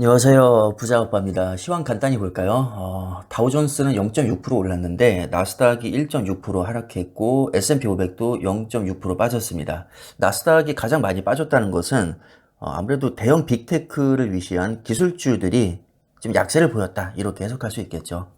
안녕하세요. 부자오빠입니다. 시황 간단히 볼까요? 어, 다우존스는 0.6% 올랐는데 나스닥이 1.6% 하락했고 S&P 500도 0.6% 빠졌습니다. 나스닥이 가장 많이 빠졌다는 것은 어, 아무래도 대형 빅테크를 위시한 기술주들이 좀 약세를 보였다 이렇게 해석할 수 있겠죠.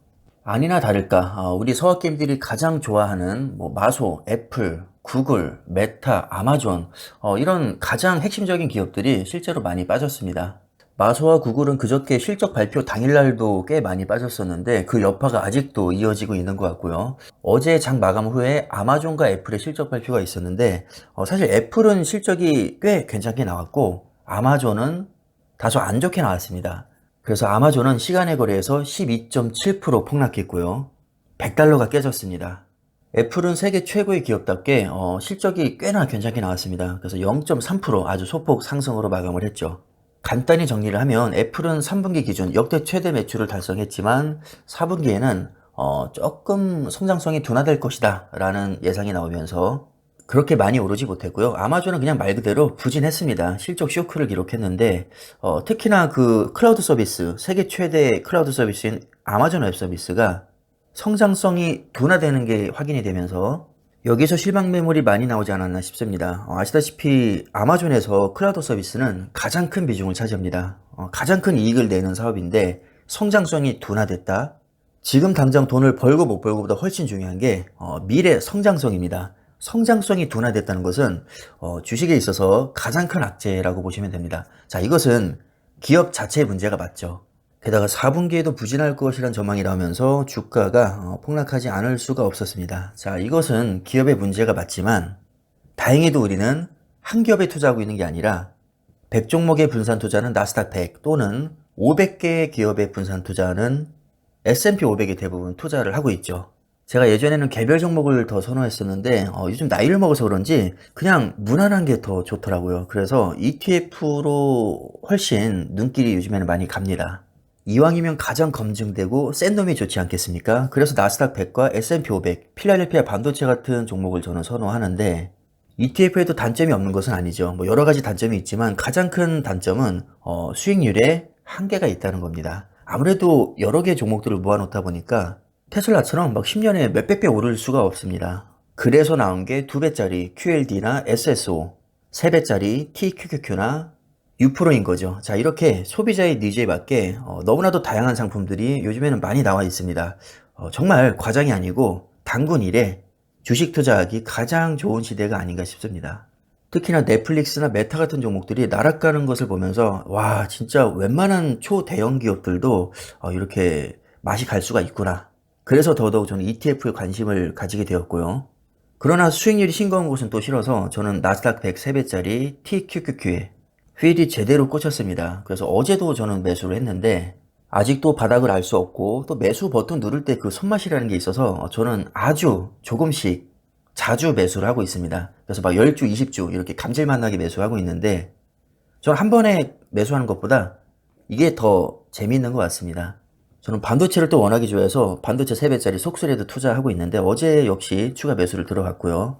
아니나 다를까 어, 우리 서학 게임들이 가장 좋아하는 뭐 마소, 애플, 구글, 메타, 아마존 어, 이런 가장 핵심적인 기업들이 실제로 많이 빠졌습니다. 마소와 구글은 그저께 실적 발표 당일날도 꽤 많이 빠졌었는데 그 여파가 아직도 이어지고 있는 것 같고요. 어제 장 마감 후에 아마존과 애플의 실적 발표가 있었는데 어, 사실 애플은 실적이 꽤 괜찮게 나왔고 아마존은 다소 안 좋게 나왔습니다. 그래서 아마존은 시간의 거래에서 12.7% 폭락했고요. 100달러가 깨졌습니다. 애플은 세계 최고의 기업답게 어, 실적이 꽤나 괜찮게 나왔습니다. 그래서 0.3% 아주 소폭 상승으로 마감을 했죠. 간단히 정리를 하면 애플은 3분기 기준 역대 최대 매출을 달성했지만 4분기에는 어, 조금 성장성이 둔화될 것이다 라는 예상이 나오면서 그렇게 많이 오르지 못했고요. 아마존은 그냥 말 그대로 부진했습니다. 실적 쇼크를 기록했는데 어, 특히나 그 클라우드 서비스 세계 최대 클라우드 서비스인 아마존 웹 서비스가 성장성이 둔화되는 게 확인이 되면서 여기서 실망 매물이 많이 나오지 않았나 싶습니다. 어, 아시다시피 아마존에서 클라우드 서비스는 가장 큰 비중을 차지합니다. 어, 가장 큰 이익을 내는 사업인데 성장성이 둔화됐다. 지금 당장 돈을 벌고 못 벌고보다 훨씬 중요한 게 어, 미래 성장성입니다. 성장성이 둔화됐다는 것은 어, 주식에 있어서 가장 큰 악재라고 보시면 됩니다. 자, 이것은 기업 자체의 문제가 맞죠. 게다가 4분기에도 부진할 것이란 전망이 나오면서 주가가 어, 폭락하지 않을 수가 없었습니다. 자, 이것은 기업의 문제가 맞지만 다행히도 우리는 한 기업에 투자하고 있는 게 아니라 100종목의 분산 투자는 나스닥 100 또는 500개의 기업의 분산 투자는 S&P 500에 대부분 투자를 하고 있죠. 제가 예전에는 개별 종목을 더 선호했었는데 어, 요즘 나이를 먹어서 그런지 그냥 무난한 게 더 좋더라고요. 그래서 ETF로 훨씬 눈길이 요즘에는 많이 갑니다. 이왕이면 가장 검증되고 센 놈이 좋지 않겠습니까? 그래서 나스닥 100과 S&P 500, 필라델피아 반도체 같은 종목을 저는 선호하는데 ETF에도 단점이 없는 것은 아니죠. 뭐 여러 가지 단점이 있지만 가장 큰 단점은 어, 수익률에 한계가 있다는 겁니다. 아무래도 여러 개 종목들을 모아놓다 보니까 테슬라처럼 막 10년에 몇백 배 오를 수가 없습니다. 그래서 나온 게 2배짜리 QLD나 SSO, 3배짜리 TQQQ나 6%인 거죠. 자, 이렇게 소비자의 니즈에 맞게 어, 너무나도 다양한 상품들이 요즘에는 많이 나와 있습니다. 어, 정말 과장이 아니고 단군 일에 주식 투자하기 가장 좋은 시대가 아닌가 싶습니다. 특히나 넷플릭스나 메타 같은 종목들이 나락가는 것을 보면서 와 진짜 웬만한 초대형 기업들도 어, 이렇게 맛이 갈 수가 있구나. 그래서 더더욱 저는 ETF에 관심을 가지게 되었고요. 그러나 수익률이 싱거운 곳은 또 싫어서 저는 나스닥 100 3배짜리 TQQQ에 휠이 제대로 꽂혔습니다. 그래서 어제도 저는 매수를 했는데 아직도 바닥을 알 수 없고 또 매수 버튼 누를 때 그 손맛이라는 게 있어서 저는 아주 조금씩 자주 매수를 하고 있습니다. 그래서 막 10주, 20주 이렇게 감질만 나게 매수하고 있는데 저는 한 번에 매수하는 것보다 이게 더 재미있는 것 같습니다. 저는 반도체를 또 워낙에 좋아해서 반도체 3배짜리 속수레도 투자하고 있는데 어제 역시 추가 매수를 들어갔고요.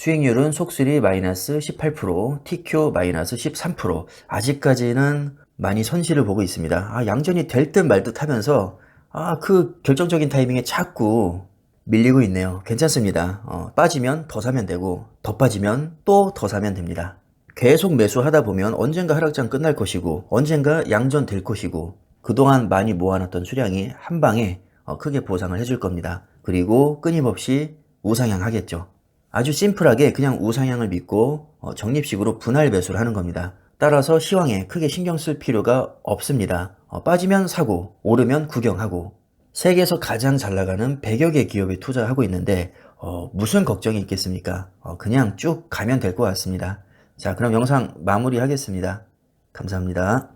수익률은 속수리 마이너스 18%, TQ 마이너스 13%. 아직까지는 많이 손실을 보고 있습니다. 아, 양전이 될 듯 말 듯 하면서 아, 그 결정적인 타이밍에 자꾸 밀리고 있네요. 괜찮습니다. 어, 빠지면 더 사면 되고 더 빠지면 또 더 사면 됩니다. 계속 매수하다 보면 언젠가 하락장 끝날 것이고 언젠가 양전 될 것이고 그동안 많이 모아놨던 수량이 한 방에 어, 크게 보상을 해줄 겁니다. 그리고 끊임없이 우상향 하겠죠. 아주 심플하게 그냥 우상향을 믿고 어, 적립식으로 분할 매수를 하는 겁니다. 따라서 시황에 크게 신경 쓸 필요가 없습니다. 어, 빠지면 사고, 오르면 구경하고. 세계에서 가장 잘 나가는 100여 개 기업에 투자하고 있는데 어, 무슨 걱정이 있겠습니까? 어, 그냥 쭉 가면 될 것 같습니다. 자, 그럼 영상 마무리하겠습니다. 감사합니다.